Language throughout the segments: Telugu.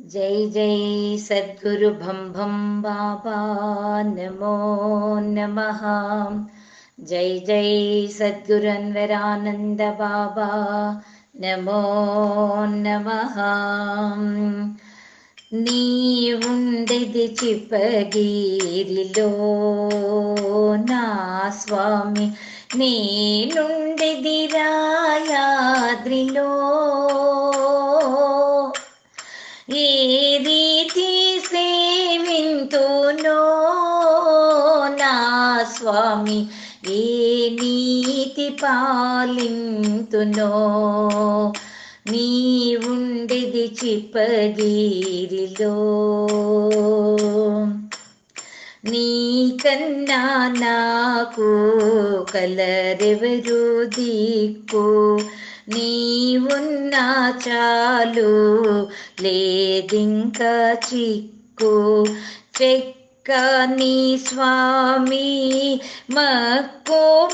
జై జై సద్గురు భం భం బాబా నమో నమ జై జై సద్గురు అన్వరానంద బాబా నమో నమ నీ ఉండేది చిప్పగిరిలో నా స్వామి నేనుండేది రాయాద్రిలో ఏ సేవింతునో నా స్వామి ఏ నీతి పాలింతునో? నీ ఉండేది చిప్పగిరిలో. నీ కన్నా నాకు కలరెవరు దిక్కు? నీవున్నా చాలు లేదింక చిక్కు. చెక్క నీ స్వామి మక్కువ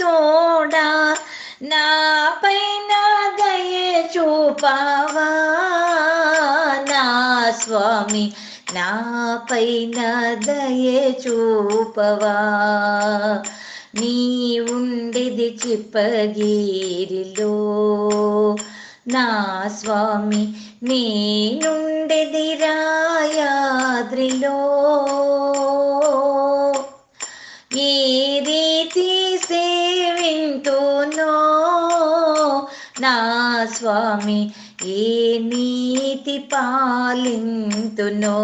తోడా. నా పైన దయ చూపావా? నా స్వామి నా పైన దయ చూపవా? నీ ఉండేది చిప్పగిరిలో. నా స్వామి నేనుండేది రాయాద్రిలో. ఈ రీతి సేవింతునో నా స్వామి ఏ నీతి పాలింతునో.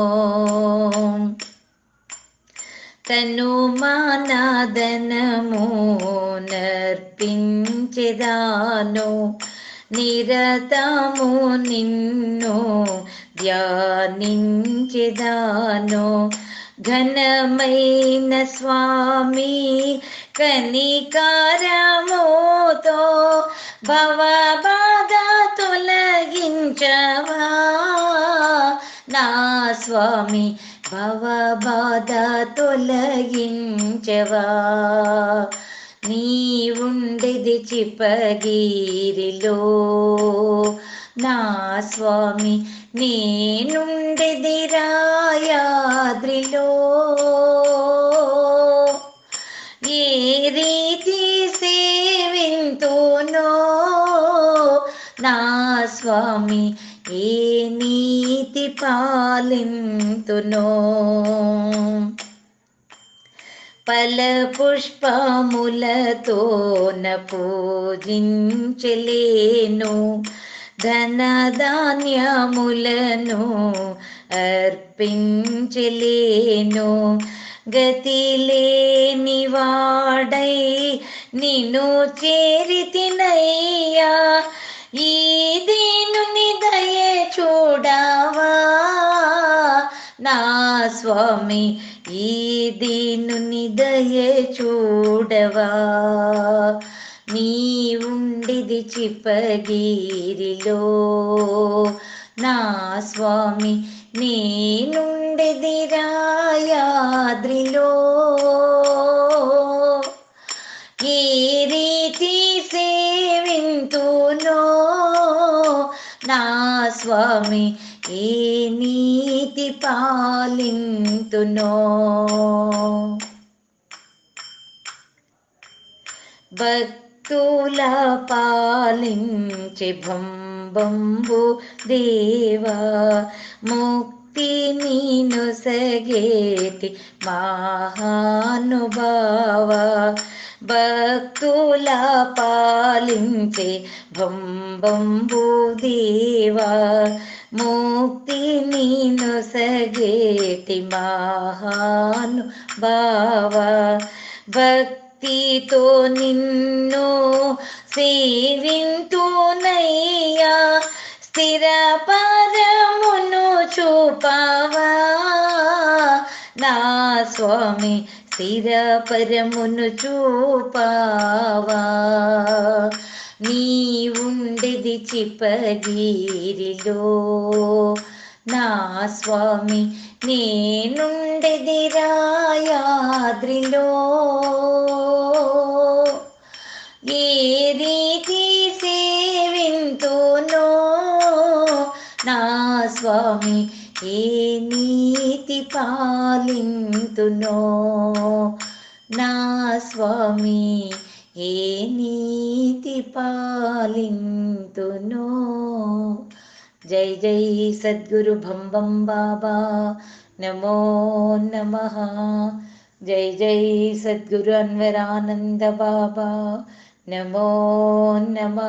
తను మానాదనము నర్పించెదాను. నిరతము నిన్ను ధ్యానించెదాను. ఘనమైన స్వామి కనికారముతో భవబాధ తొలగించవా? నా స్వామి భవబాధ తొలగించవా. నీ ఉండేది చిప్పగిరిలో. నా స్వామి నేనుండేది రాయాద్రిలో. ఏరీ స్వామి ఏ నీతి పాలింతునో. పల పుష్పములతో పూజించలేను. ధనధాన్యములను అర్పించలేను. గతి లేని వాడై నిన్ను చేరితినయ్యా ఈ దీనుని దయ చూడవా? నా స్వామి ఈ దీనుని దయ చూడవా? నీ ఉండిది చిపగిరిలో నా స్వామి నేనుండిది రాయాద్రిలో స్వామి ఏ నీతి పాలింతునో. భక్తుల పాలించి భంబంబు దేవా ముక్తి నీను సగేతి మహానుభావా. భక్తుల పాలించే భంబంబు దేవా ముక్తి నీను సగేటి మహాను బావా భక్తితో నిన్ను సేవింతునయ్యా స్థిర పరమును చూపావా. నా స్వామి స్థిర చూపావా? నీ ఉండేది చిప్పగిరిలో. నా స్వామి నేనుండేది రాయాద్రిలో. ఏ రీతి సేవింతునో? నా స్వామి ఏ నీతి పాలింతునో? నా స్వామి ఏ నీతి పాలింతునో? జై జై సద్గురు భంబం బాబా నమో నమ. జై జై సద్గురు అన్వరానంద బాబా నమో నమ.